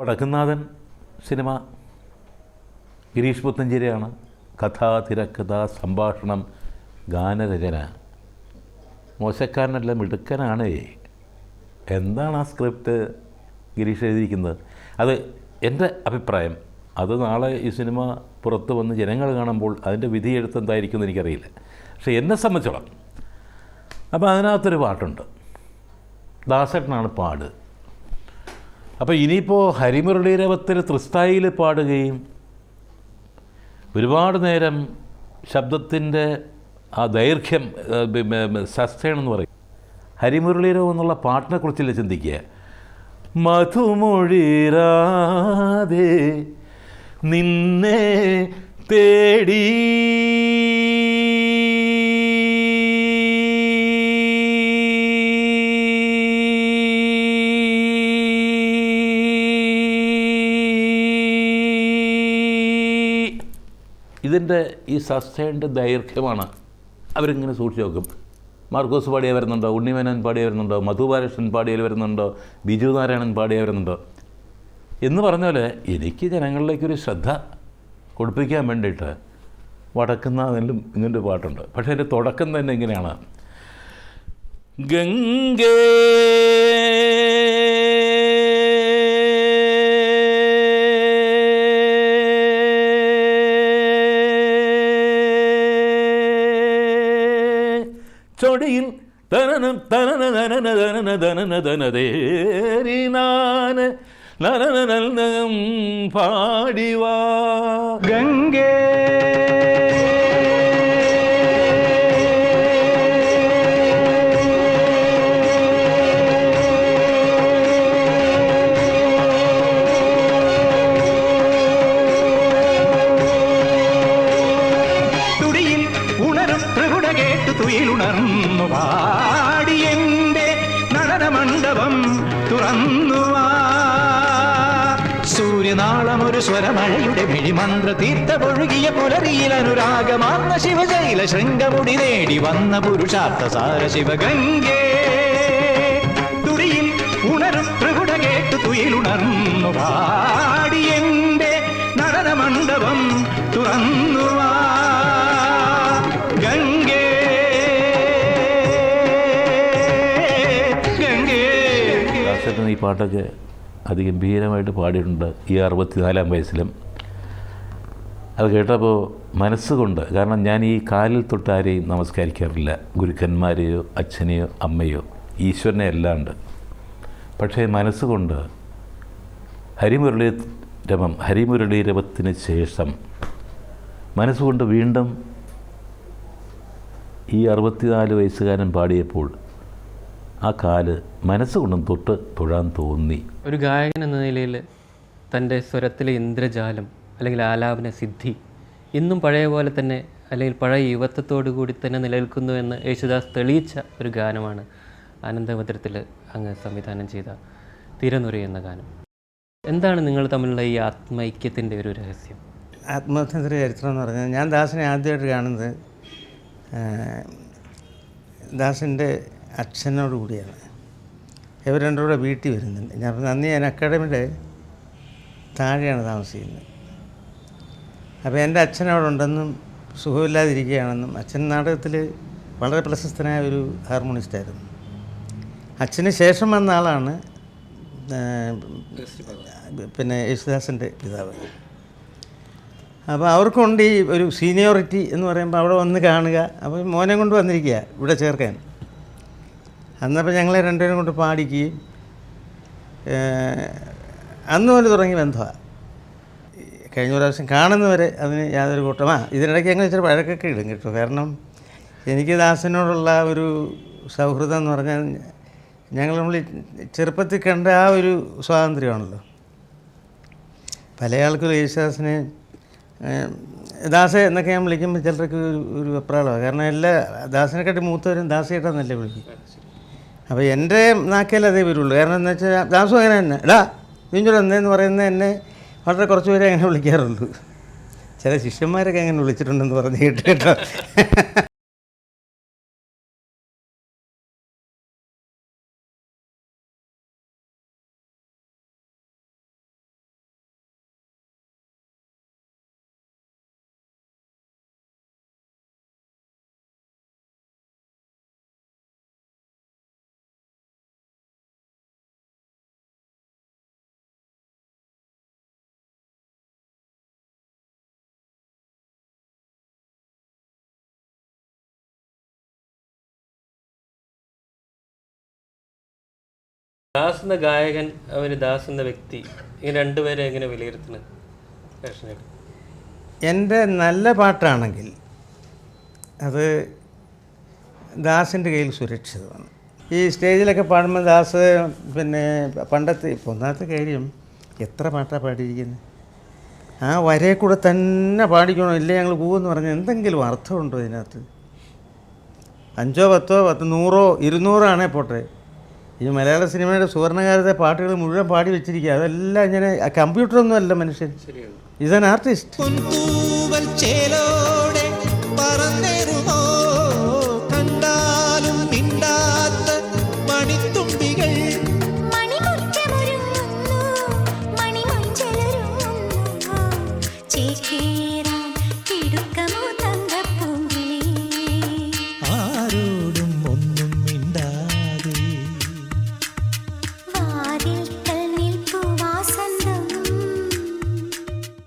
Vadakkunnathan cinema Girish പുത്തഞ്ചേരിയാണ്. കഥ തിരക്കഥ സംഭാഷണം ഗാനരചന. മോശക്കാരനല്ല മിടുക്കനാണ്. എന്താണ് ആ സ്ക്രിപ്റ്റ് ഗിരീഷ് എഴുതിയിരിക്കുന്നത്? അത് എന്റെ അഭിപ്രായം. അത് നാളെ ഈ സിനിമ പുറത്ത് വന്ന് ജനങ്ങൾ കാണുമ്പോൾ അതിന്റെ വിധി എഴുത്തെന്തായിരിക്കും എന്ന് എനിക്കറിയില്ല. പക്ഷേ എന്നെ സംബന്ധിച്ചോളം അപ്പോൾ അതിനകത്തൊരു പാട്ടുണ്ട്. ദാസേട്ടനാണ് പാട്. അപ്പോൾ ഇനിയിപ്പോൾ ഹരിമുരളീരവത്തിൽ തൃസ്ഥായിൽ പാടുകയും ഒരുപാട് നേരം ശബ്ദത്തിന്റെ ആ ദൈർഘ്യം സസ്റ്റൈൻ എന്ന് പറയും. ഹരിമുരളീരവം എന്നുള്ള പാട്ടിനെ കുറിച്ചല്ലേ ചിന്തിക്കുക? മധുമൊഴിരാതെ നിന്നെ തേടി ഇതിന്റെ ഈ സസ്റ്റൈൻഡ് ദൈർഘ്യമാണ് അവരിങ്ങനെ സൂക്ഷിച്ച് നോക്കും മാർക്കോസ് പാടിയ വരുന്നുണ്ടോ? ഉണ്ണിമേനൻ പാടിയ വരുന്നുണ്ടോ? മധു ബാലകൃഷ്ണൻ പാടിയ വരുന്നുണ്ടോ? ബിജു നാരായണൻ പാടിയ വരുന്നുണ്ടോ? എന്ന് പറഞ്ഞ പോലെ എനിക്ക് ജനങ്ങളിലേക്കൊരു ശ്രദ്ധ കൊടുപ്പിക്കാൻ വേണ്ടിയിട്ട് വടക്കുന്നതിലും ഇങ്ങനൊരു പാട്ടുണ്ട്. പക്ഷേ എന്റെ തുടക്കം തന്നെ ഇങ്ങനെയാണ്. ഗംഗേ ചൊടിയിൽ തനനം തനന തനന തനന തനന തനതേരിനാന നനനം പാടിവാ ഗംഗേ തുടിയിൽ ഉണരും കേട്ടു തുയിലുണർന്നു പാടിയെന്റെ നടനമണ്ഡപം തുറന്നു. സൂര്യനാളമൊരു സ്വരമഴയുടെ മിഴിമന്ത്ര തീർത്ത പൊഴുകിയ പുലരിയിൽ അനുരാഗമാർന്ന ശിവജൈല ശൃംഗമുടി നേടി വന്ന പുരുഷാർത്ഥ സാര ശിവഗംഗേ തുറിയിൽ ഉണരും ത്രികുട കേട്ടു തുയിലുണർന്നു പാടിയെന്റെ ദാസേട്ടൻ ഈ പാട്ടൊക്കെ അതിഗംഭീരമായിട്ട് പാടിയിട്ടുണ്ട് ഈ അറുപത്തിനാലാം വയസ്സിലും. അത് കേട്ടപ്പോൾ മനസ്സുകൊണ്ട് കാരണം ഞാൻ ഈ കാലിൽ തൊട്ട് ആരെയും നമസ്കരിക്കാറില്ല. ഗുരുക്കന്മാരെയോ അച്ഛനെയോ അമ്മയോ ഈശ്വരനെ അല്ലാണ്ട്. പക്ഷേ മനസ്സുകൊണ്ട് ഹരിമുരളി രമം ഹരിമുരളി രമത്തിന് ശേഷം മനസ്സുകൊണ്ട് വീണ്ടും ഈ അറുപത്തിനാല് വയസ്സുകാരൻ പാടിയപ്പോൾ ആ കാൽ മനസ്സുകൊണ്ടും തൊട്ട് തൊഴാൻ തോന്നി. ഒരു ഗായകൻ എന്ന നിലയിൽ തന്റെ സ്വരത്തിലെ ഇന്ദ്രജാലം അല്ലെങ്കിൽ ആലാപന സിദ്ധി ഇന്നും പഴയ പോലെ തന്നെ അല്ലെങ്കിൽ പഴയ യുവത്വത്തോടു കൂടി തന്നെ നിലനിൽക്കുന്നു എന്ന് യേശുദാസ് തെളിയിച്ച ഒരു ഗാനമാണ് ആനന്ദഭദ്രത്തിൽ അങ്ങ് സംവിധാനം ചെയ്ത തിരനുറി എന്ന ഗാനം. എന്താണ് നിങ്ങൾ തമ്മിലുള്ള ഈ ആത്മൈക്യത്തിന്റെ ഒരു രഹസ്യം? ആത്മഹത്യ ചരിത്രം എന്ന് പറഞ്ഞാൽ ഞാൻ ദാസിനെ ആദ്യമായിട്ട് കാണുന്നത് ദാസിന്റെ അച്ഛനോട് കൂടിയാണ് ഇവർ രണ്ടും കൂടെ വീട്ടിൽ വരുന്നുണ്ട്. ഞാൻ പറഞ്ഞു, അന്ന് ഞാൻ അക്കാഡമിയുടെ താഴെയാണ് താമസിക്കുന്നത്. അപ്പോൾ എന്റെ അച്ഛൻ അവിടെ ഉണ്ടെന്നും സുഖമില്ലാതിരിക്കുകയാണെന്നും അച്ഛൻ നാടകത്തിൽ വളരെ പ്രശസ്തനായ ഒരു ഹാർമോണിസ്റ്റായിരുന്നു അച്ഛന് ശേഷം വന്ന ആളാണ് പിന്നെ യേശുദാസിന്റെ പിതാവ്. അപ്പോൾ അവർക്കുണ്ട് ഈ ഒരു സീനിയോറിറ്റി എന്ന് പറയുമ്പോൾ അവിടെ വന്ന് കാണുക. അപ്പോൾ മോനെ കൊണ്ട് വന്നിരിക്കുക ഇവിടെ ചേർക്കാൻ. അന്നപ്പോൾ ഞങ്ങളെ രണ്ടുപേരും കൊണ്ട് പാടിക്കുകയും അന്ന് മുതൽ തുടങ്ങി ബന്ധമാണ് കഴിഞ്ഞ പ്രാവശ്യം കാണുന്നവരെ അതിന് യാതൊരു കൂട്ടം ആ ഇതിനിടയ്ക്ക് ഞങ്ങൾ ഇച്ചിരി വഴക്കൊക്കെ ഇടും കേട്ടോ. കാരണം എനിക്ക് ദാസനോടുള്ള ഒരു സൗഹൃദം എന്ന് പറഞ്ഞാൽ ഞങ്ങൾ നമ്മൾ ചെറുപ്പത്തിൽ കണ്ട ആ ഒരു സ്വാതന്ത്ര്യമാണല്ലോ. പല ആൾക്കും യേശുദാസിനെ ദാസ എന്നൊക്കെ ഞാൻ വിളിക്കുമ്പോൾ ചിലർക്ക് ഒരു ഒരു വെപ്രാളമാണ്. കാരണം എല്ലാ ദാസിനെക്കാട്ടി മൂത്തവരും ദാസേട്ടാന്നല്ലേ വിളിക്കും. അപ്പോൾ എന്റെ നാക്കേലേ അതേ വരുള്ളൂ കാരണം എന്താ വെച്ചാൽ ദാസു അങ്ങനെ തന്നെ. എടാ നീഞ്ചോട് എന്നേന്ന് പറയുന്നത് എന്നെ വളരെ കുറച്ച് പേരെ അങ്ങനെ വിളിക്കാറുള്ളൂ. ചില ശിഷ്യന്മാരൊക്കെ അങ്ങനെ വിളിച്ചിട്ടുണ്ടെന്ന് പറഞ്ഞ് കേട്ട്. ദാസ് എന്ന ഗായകൻ അവർ ദാസ് എന്ന വ്യക്തി. ഇങ്ങനെ രണ്ടുപേരെ എങ്ങനെ വിലയിരുത്തുന്നത് എന്റെ നല്ല പാട്ടാണെങ്കിൽ അത് ദാസിന്റെ കയ്യിൽ സുരക്ഷിതമാണ്. ഈ സ്റ്റേജിലൊക്കെ പാടുമ്പോൾ ദാസ് പിന്നെ പണ്ടത്തെ ഇപ്പോൾ ഒന്നാമത്തെ കാര്യം എത്ര പാട്ടാണ് പാടിയിരിക്കുന്നത്? ആ വരയെ കൂടെ തന്നെ പാടിക്കണോ? ഇല്ലേ ഞങ്ങൾ പോകുമെന്ന് പറഞ്ഞാൽ എന്തെങ്കിലും അർത്ഥമുണ്ടോ ഇതിനകത്ത്? അഞ്ചോ പത്തോ പത്ത് നൂറോ ഇരുന്നൂറാണേ പോട്ടെ. ഈ മലയാള സിനിമയുടെ സുവർണകാലത്തെ പാട്ടുകൾ മുഴുവൻ പാടി വെച്ചിരിക്കുക. അതെല്ലാം ഇങ്ങനെ കമ്പ്യൂട്ടറൊന്നും അല്ല മനുഷ്യൻ. An artist